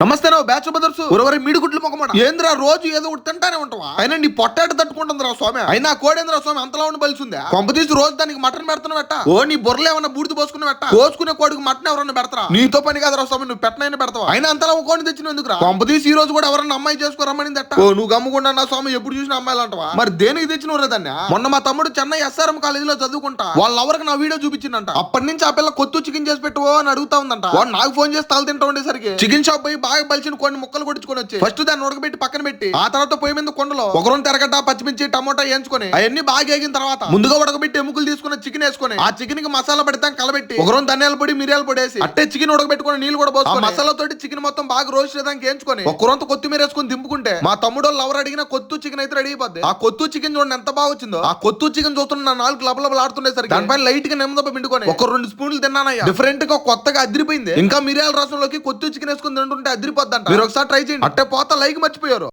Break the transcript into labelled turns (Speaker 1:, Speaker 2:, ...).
Speaker 1: నమస్తే నువ్వు బ్యాచ్ బదర్స్ ఒరవరి మీడు గుడ్లు ఏంద్రా రోజు ఏదో ఒకటి తింటానే ఉంటావా? అయినా నీ పొట్టాట తట్టుకుంటుందిరా స్వామి. అయినా కోడేంద్రా స్వామి అంతలా ఉండి బలిసిందా? కొంప తీసి రోజు దానికి మటన్ పెడుతున్నా పెట్ట ఓ నీ బుర్రలు ఏమన్నా బూడిద పోసుకుని పెట్ట కోసుకునే కోడికి మటన్ ఎవరన్నా పెడతారా? నీతో పని కాదురా స్వామి నువ్వు పెట్టనైనా పెడతావా? అయినా అంతలా ఒక కోడిని తెచ్చిన ఎందుకురా? కొంప తీసి ఈ రోజు కూడా ఎవరన్నా అమ్మాయి చేసుకోరమ్మని ఓ నువ్వు గమ్ముకుండా నా స్వామి ఎప్పుడు చూసిన అమ్మాయిలు అంటవా? మరి దేనికి తెచ్చిన దాన్ని? మొన్న మా తమ్ముడు చెన్నై ఎస్ఆర్ఎం కాలేజీలో చదువుకుంటా. వాళ్ళ ఎవరికి నా వీడియో చూపించిందంట? అప్పటి నుంచి ఆ పిల్ల కొత్త చికెన్ చేసి పెట్టువో అని అడుగుతా ఉందంట. వాడు నాకు ఫోన్ చేసి తల తింటా ఉండేసరికి చికెన్ షాప్ పోయి బాగా బలిసిన కొన్ని ముక్కలు కొట్టుకొని వచ్చి. ఫస్ట్ దాన్ని ఉడకబెట్టి పక్కన పెట్టి ఆ తర్వాత పొయ్యి మీద కొండలో ఒకరం తెరగడ్డ పచ్చిమిర్చి టమోటా వేయించుకొని అవన్నీ బాగా వేగిన తర్వాత ముందుగా ఉడకబెట్టి ఎముకలు తీసుకున్న చికెన్ వేసుకొని ఆ చికెన్కి మసాలా పెడతాం కలబెట్టి ఒకరం ధనియాల పొడి మిరియాల పొడి వేసి అట్టే చికెన్ ఉడకబెట్టుకొని నీళ్ళు కూడా పోసుకొని మసాలా తోటి చికెన్ మొత్తం బాగా రోస్ట్ చేయడానికి వేయించుకొని ఒకరంత కొత్తిమీర వేసుకొని దింపుకుంటే మా తమ్ముడు వాళ్ళు ఎవరు అడిగినా కొత్తు చికెన్ అయితే రెడీ అయిపోద్ది. ఆ కొత్తు చికెన్ చూడండి ఎంత బాగా వచ్చిందో. ఆ కొత్తు చికెన్ చూస్తున్న నా నాలుగు లబలబలు ఆడుతుండేసరికి దానిపైన లైట్గా నిమ్మదప్ప పిండుకొని ఒక రెండు స్పూన్లు తిన్నానయ్యా. డిఫరెంట్గా కొత్తగా అదిరిపోయింది. ఇంకా మిరియాల రసంలోకి కొత్తు చికెన్ వేసుకొని తింటుంటే అదిరిపోద్దంట. మీరు ఒకసారి ట్రై చేయండి. అట్టే పోత లైక్ maç bu yorum.